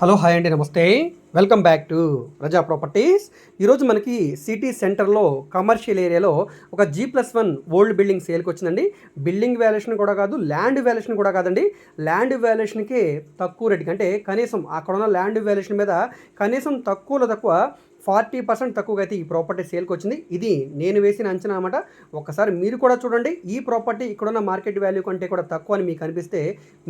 Hello hi అండి నమస్తే. Welcome back to Raza Properties. ఈరోజు మనకి సిటీ సెంటర్లో కమర్షియల్ ఏరియాలో ఒక G plus one old building సేల్కి వచ్చిందండి. బిల్డింగ్ వాల్యుయేషన్ కూడా కాదు ల్యాండ్ వాల్యుయేషన్ కూడా కాదండి. ల్యాండ్ వాల్యుయేషన్కి తక్కువ రేటుకి అంటే కనీసం అక్కడ ఉన్న ల్యాండ్ వాల్యుయేషన్ మీద కనీసం తక్కువలో తక్కువ ఫార్టీ పర్సెంట్ తక్కువగా అయితే ఈ ప్రాపర్టీ సేల్కి వచ్చింది. ఇది నేను వేసిన అంచనా అనమాట ఒకసారి మీరు కూడా చూడండి. ఈ ప్రాపర్టీ ఇక్కడున్న మార్కెట్ వాల్యూ కంటే కూడా తక్కువ అని మీకు అనిపిస్తే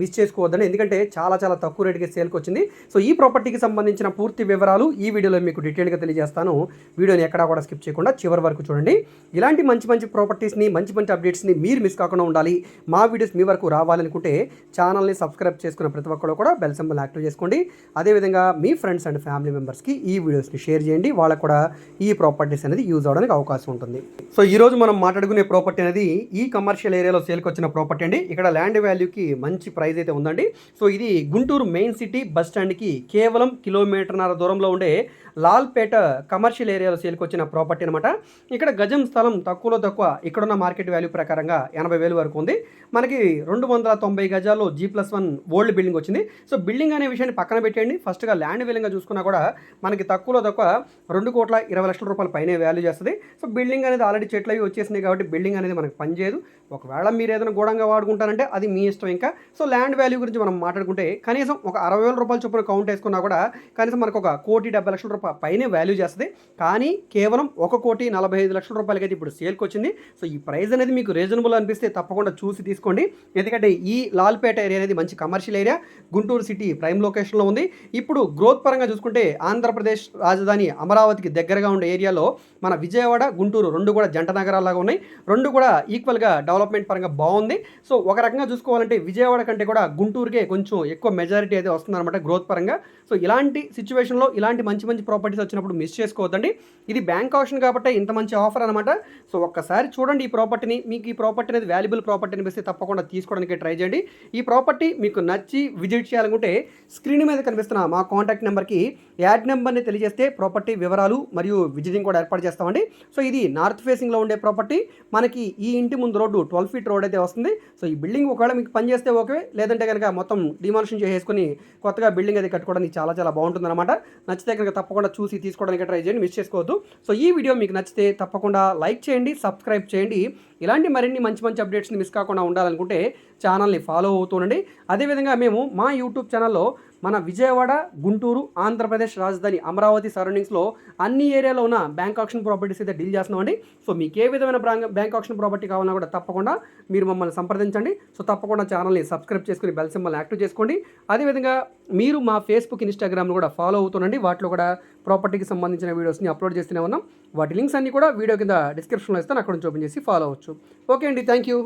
మిస్ చేసుకోవద్దండి. ఎందుకంటే చాలా చాలా తక్కువ రేటుకి సేల్కి వచ్చింది. సో ఈ ప్రాపర్టీకి సంబంధించిన పూర్తి వివరాలు ఈ వీడియోలో మీకు డీటెయిల్గా తెలియజేస్తాను. వీడియోని ఎక్కడా కూడా స్కిప్ చేయకుండా చివరి వరకు చూడండి. ఇలాంటి మంచి మంచి ప్రాపర్టీస్ని మంచి మంచి అప్డేట్స్ని మీరు మిస్ కాకుండా ఉండాలి. మా వీడియోస్ మీ వరకు రావాలనుకుంటే ఛానల్ని సబ్స్క్రైబ్ చేసుకున్న ప్రతి ఒక్కరు కూడా బెల్ సింబల్ యాక్టివ్ చేసుకోండి. అదేవిధంగా మీ ఫ్రెండ్స్ అండ్ ఫ్యామిలీ మెంబర్స్కి ఈ వీడియోస్ని షేర్ చేయండి. వాళ్ళకు కూడా ఈ ప్రాపర్టీస్ అనేది యూజ్ అవడానికి అవకాశం ఉంటుంది. సో ఈ రోజు మనం మాట్లాడుకునే ప్రాపర్టీ అనేది ఈ కమర్షియల్ ఏరియాలో సేల్కి వచ్చిన ప్రాపర్టీ అండి. ఇక్కడ ల్యాండ్ వాల్యూకి మంచి ప్రైస్ అయితే ఉందండి. సో ఇది గుంటూరు మెయిన్ సిటీ బస్ స్టాండ్కి కేవలం కిలోమీటర్న్నర దూరంలో ఉండే లాల్పేట కమర్షియల్ ఏరియాలో సేల్కి వచ్చిన ప్రాపర్టీ అనమాట ఇక్కడ గజం స్థలం తక్కువలో తక్కువ ఇక్కడున్న మార్కెట్ వాల్యూ ప్రకారంగా ఎనభై వేలు వరకు ఉంది. మనకి రెండు వందల తొంభై గజాల్లో G plus one old building వచ్చింది. సో బిల్డింగ్ అనే విషయాన్ని పక్కన పెట్టండి ఫస్ట్గా ల్యాండ్ విలంగా చూసుకున్నా కూడా మనకి తక్కువలో తక్కువ రెండు కోట్ల ఇరవై లక్షల రూపాయల పైనే వాల్యూ చేస్తుంది. సో బిల్డింగ్ అనేది ఆల్రెడీ చెట్లు అవి వచ్చేసినాయి కాబట్టి బిల్డింగ్ అనేది మనకు పనిచేయదు. ఒకవేళ మీరు ఏదైనా గోడంగా వాడుకుంటారంటే అది మీ ఇష్టం ఇంకా. సో ల్యాండ్ వాల్యూ గురించి మనం మాట్లాడుకుంటే కనీసం ఒక అరవై వేల రూపాయల చొప్పున కౌంట్ వేసుకున్నా కూడా కనీసం మనకు ఒక కోటి డెబ్బై లక్షల రూపాయల పైనే వాల్యూ చేస్తుంది. కానీ కేవలం ఒక కోటి నలభై ఐదు లక్షల రూపాయలకైతే ఇప్పుడు సేల్కి వచ్చింది. సో ఈ ప్రైస్ అనేది మీకు రీజనబుల్ అనిపిస్తే తప్పకుండా చూసి తీసుకోండి. ఎందుకంటే ఈ లాల్పేట ఏరియా అనేది మంచి commercial area Guntur city prime లొకేషన్లో ఉంది. ఇప్పుడు గ్రోత్ పరంగా చూసుకుంటే ఆంధ్రప్రదేశ్ రాజధాని అమరావతికి దగ్గరగా ఉండే ఏరియాలో మన విజయవాడ గుంటూరు రెండు కూడా జంట నగరాలాగా ఉన్నాయి. రెండు కూడా ఈక్వల్గా డెవలప్మెంట్ పరంగా బాగుంది. సో ఒక రకంగా చూసుకోవాలంటే విజయవాడ కంటే కూడా గుంటూరుకే కొంచెం ఎక్కువ మెజారిటీ అయితే వస్తుందన్నమాట గ్రోత్ పరంగా. సో ఇలాంటి సిచ్యువేషన్లో ఇలాంటి మంచి మంచి ప్రాపర్టీస్ వచ్చినప్పుడు మిస్ చేసుకోవద్దండి. ఇది బ్యాంక్ ఆప్షన్ కాబట్టి ఇంత మంచి ఆఫర్ అనమాట సో ఒక్కసారి చూడండి ఈ ప్రాపర్టీని మీకు ఈ ప్రాపర్టీ అనేది వాల్యుబుల్ ప్రాపర్టీ అనిపిస్తే తప్పకుండా తీసుకోవడానికి ట్రై చేయండి. ఈ ప్రాపర్టీ మీకు నచ్చి విజిట్ చేయాలనుకుంటే స్క్రీన్ మీద కనిపిస్తున్న మా కాంటాక్ట్ నెంబర్కి యాడ్ నెంబర్ని తెలియజేస్తే ప్రాపర్టీ వివరాలు మరియు విజిటింగ్ కూడా ఏర్పాటు చేస్తామండి. సో ఇది నార్త్ ఫేసింగ్లో ఉండే ప్రాపర్టీ. మనకి ఈ ఇంటి ముందు రోడ్డు ట్వెల్వ్ ఫీట్ రోడ్ అయితే వస్తుంది. సో ఈ బిల్డింగ్ ఒకవేళ మీకు పని చేస్తే ఓకే. లేదంటే కనుక మొత్తం డిమాలిషన్ చేసేసుకొని కొత్తగా బిల్డింగ్ అది కట్టుకోవడానికి చాలా చాలా బాగుంటుంది అనమాట నచ్చితే కనుక తప్పకుండా చూసి తీసుకోవడానికి ట్రై చేయండి. మిస్ చేసుకోవద్దు. సో ఈ వీడియో మీకు నచ్చితే తప్పకుండా లైక్ చేయండి సబ్స్క్రైబ్ చేయండి. ఇలాంటి మరిన్ని మంచి మంచి అప్డేట్స్ని మిస్ కాకుండా ఉండాలనుకుంటే ఛానల్ని ఫాలో అవుతుండండి అదేవిధంగా మేము మా యూట్యూబ్ ఛానల్లో మన విజయవాడ గుంటూరు ఆంధ్రప్రదేశ్ రాజధాని అమరావతి సరౌండింగ్స్లో అన్ని ఏరియాలో ఉన్న బ్యాంక్ ఆప్షన్ ప్రాపర్టీస్ అయితే డీల్ చేస్తున్నామండి. సో మీకు ఏ విధమైన బ్యాంక్ ఆప్షన్ ప్రాపర్టీ కావాలన్నా కూడా తప్పకుండా మీరు మమ్మల్ని సంప్రదించండి. సో తప్పకుండా ఛానల్ని సబ్స్క్రైబ్ చేసుకుని బెల్ సింబల్ని యాక్టివ్ చేసుకోండి. అదేవిధంగా మీరు మా ఫేస్బుక్ ఇన్స్టాగ్రామ్ను కూడా ఫాలో అవుతుండండి. వాటిలో కూడా ప్రాపర్టీకి సంబంధించిన వీడియోస్ని అప్లోడ్ చేస్తూనే ఉన్నాం. వాటి లింక్స్ అన్ని కూడా వీడియో కింద డిస్క్రిప్షన్లో ఇస్తాను. అక్కడ నుంచి ఓపెన్ చేసి ఫాలో అవచ్చు ఓకే అండి. Thank you